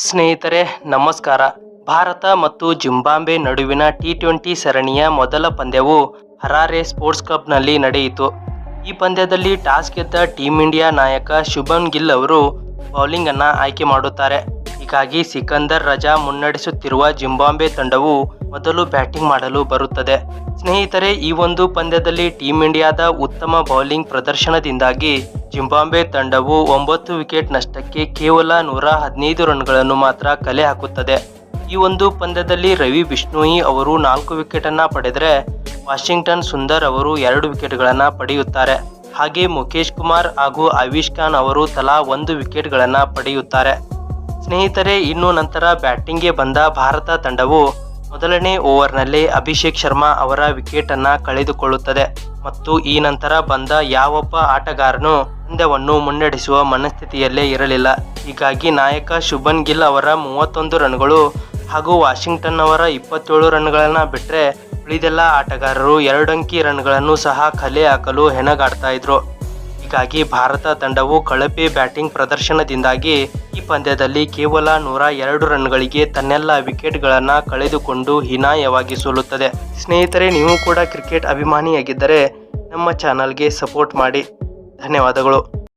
ಸ್ನೇಹಿತರೆ, ನಮಸ್ಕಾರ. ಭಾರತ ಮತ್ತು ಜಿಂಬಾಂಬೆ ನಡುವಿನ ಟಿ ಟ್ವೆಂಟಿ ಸರಣಿಯ ಮೊದಲ ಪಂದ್ಯವು ಹರಾರೆ ಸ್ಪೋರ್ಟ್ಸ್ ಕ್ಲಬ್ನಲ್ಲಿ ನಡೆಯಿತು. ಈ ಪಂದ್ಯದಲ್ಲಿ ಟಾಸ್ ಗೆದ್ದ ಟೀಂ ಇಂಡಿಯಾ ನಾಯಕ ಶುಭನ್ ಗಿಲ್ ಅವರು ಬೌಲಿಂಗ್ ಅನ್ನ ಆಯ್ಕೆ ಮಾಡುತ್ತಾರೆ. ಹೀಗಾಗಿ ಸಿಕಂದರ್ ರಜಾ ಮುನ್ನಡೆಸುತ್ತಿರುವ ಜಿಂಬಾಂಬೆ ತಂಡವು ಮೊದಲು ಬ್ಯಾಟಿಂಗ್ ಮಾಡಲು ಬರುತ್ತದೆ. ಸ್ನೇಹಿತರೆ, ಈ ಒಂದು ಪಂದ್ಯದಲ್ಲಿ ಟೀಂ ಇಂಡಿಯಾದ ಉತ್ತಮ ಬೌಲಿಂಗ್ ಪ್ರದರ್ಶನದಿಂದಾಗಿ ಜಿಂಬಾಬ್ವೆ ತಂಡವು ಒಂಬತ್ತು ವಿಕೆಟ್ ನಷ್ಟಕ್ಕೆ ಕೇವಲ ನೂರ ಹದಿನೈದು ರನ್ಗಳನ್ನು ಮಾತ್ರ ಕಲೆ ಹಾಕುತ್ತದೆ. ಈ ಒಂದು ಪಂದ್ಯದಲ್ಲಿ ರವಿ ಬಿಷ್ಣೋಯಿ ಅವರು ನಾಲ್ಕು ವಿಕೆಟನ್ನು ಪಡೆದರೆ ವಾಷಿಂಗ್ಟನ್ ಸುಂದರ್ ಅವರು ಎರಡು ವಿಕೆಟ್ಗಳನ್ನು ಪಡೆಯುತ್ತಾರೆ. ಹಾಗೆ ಮುಖೇಶ್ ಕುಮಾರ್ ಹಾಗೂ ಆವಿಷ್ ಖಾನ್ ಅವರು ತಲಾ ಒಂದು ವಿಕೆಟ್ಗಳನ್ನು ಪಡೆಯುತ್ತಾರೆ. ಸ್ನೇಹಿತರೆ, ಇನ್ನು ನಂತರ ಬ್ಯಾಟಿಂಗ್ಗೆ ಬಂದ ಭಾರತ ತಂಡವು ಮೊದಲನೇ ಓವರ್ನಲ್ಲಿ ಅಭಿಷೇಕ್ ಶರ್ಮಾ ಅವರ ವಿಕೆಟ್ ಅನ್ನ ಕಳೆದುಕೊಳ್ಳುತ್ತದೆ. ಮತ್ತು ಈ ನಂತರ ಬಂದ ಯಾವೊಬ್ಬ ಆಟಗಾರನು ಪಂದ್ಯವನ್ನು ಮುನ್ನಡೆಸುವ ಮನಸ್ಥಿತಿಯಲ್ಲೇ ಇರಲಿಲ್ಲ. ಹೀಗಾಗಿ ನಾಯಕ ಶುಭನ್ ಗಿಲ್ ಅವರ ಮೂವತ್ತೊಂದು ರನ್ಗಳು ಹಾಗೂ ವಾಷಿಂಗ್ಟನ್ ಅವರ ಇಪ್ಪತ್ತೇಳು ರನ್ಗಳನ್ನು ಬಿಟ್ಟರೆ ಉಳಿದೆಲ್ಲ ಆಟಗಾರರು ಎರಡಂಕಿ ರನ್ಗಳನ್ನು ಸಹ ಕಲೆ ಹಾಕಲು ಹೆಣಗಾಡ್ತಾ ಇದ್ರು. ಹೀಗಾಗಿ ಭಾರತ ತಂಡವು ಕಳಪೆ ಬ್ಯಾಟಿಂಗ್ ಪ್ರದರ್ಶನದಿಂದಾಗಿ ಈ ಪಂದ್ಯದಲ್ಲಿ ಕೇವಲ ನೂರ ಎರಡು ರನ್ಗಳಿಗೆ ತನ್ನೆಲ್ಲ ವಿಕೆಟ್ಗಳನ್ನು ಕಳೆದುಕೊಂಡು ಹೀನಾಯವಾಗಿ ಸೋಲುತ್ತದೆ. ಸ್ನೇಹಿತರೆ, ನೀವು ಕೂಡ ಕ್ರಿಕೆಟ್ ಅಭಿಮಾನಿಯಾಗಿದ್ದರೆ ನಮ್ಮ ಚಾನಲ್ಗೆ ಸಪೋರ್ಟ್ ಮಾಡಿ. ಧನ್ಯವಾದಗಳು.